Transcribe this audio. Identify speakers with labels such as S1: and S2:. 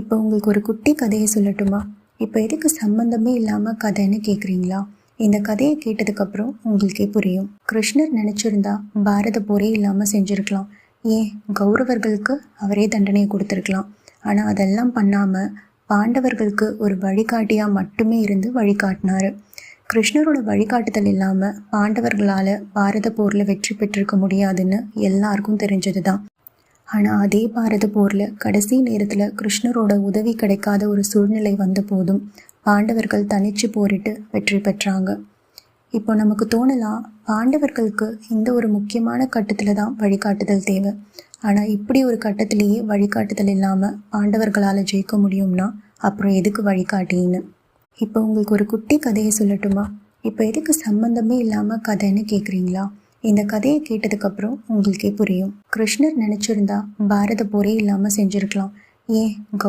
S1: இப்போ உங்களுக்கு ஒரு குட்டி கதையை சொல்லட்டுமா? இப்போ எதுக்கு சம்மந்தமே இல்லாமல் கதைன்னு கேட்குறீங்களா இந்த கதையை கேட்டதுக்கப்புறம் உங்களுக்கே புரியும். கிருஷ்ணர் நினச்சிருந்தா பாரத போரே இல்லாமல் செஞ்சுருக்கலாம். ஏன்? கௌரவர்களுக்கு அவரே தண்டனையை கொடுத்துருக்கலாம். ஆனால் அதெல்லாம் பண்ணாமல் பாண்டவர்களுக்கு ஒரு வழிகாட்டியாக மட்டுமே இருந்து வழிகாட்டினாரு. கிருஷ்ணரோட வழிகாட்டுதல் இல்லாமல் பாண்டவர்களால் பாரத போரில் வெற்றி பெற்றிருக்க முடியாதுன்னு எல்லாருக்கும் தெரிஞ்சது தான் ஆனால் அதே பாரத போரில் கடைசி நேரத்தில் கிருஷ்ணரோட உதவி கிடைக்காத ஒரு சூழ்நிலை வந்த போதும் பாண்டவர்கள் தனிச்சு போரிட்டு வெற்றி பெற்றாங்க. இப்போ நமக்கு தோணலாம் பாண்டவர்களுக்கு இந்த ஒரு முக்கியமான கட்டத்தில் தான் வழிகாட்டுதல் தேவை. ஆனால் இப்படி ஒரு கட்டத்திலேயே வழிகாட்டுதல் இல்லாமல் பாண்டவர்களால் ஜெயிக்க முடியும்னா அப்புறம் எதுக்கு வழிகாட்டின்னு? இப்போ உங்களுக்கு ஒரு குட்டி கதையை சொல்லட்டுமா? இப்போ எதுக்கு சம்மந்தமே இல்லாமல் கதைன்னு கேட்குறீங்களா இந்த கதையை கேட்டதுக்கப்புறம் உங்களுக்கே புரியும். கிருஷ்ணர் நினச்சிருந்தா பாரத போரே இல்லாமல் செஞ்சுருக்கலாம். ஏன் கௌ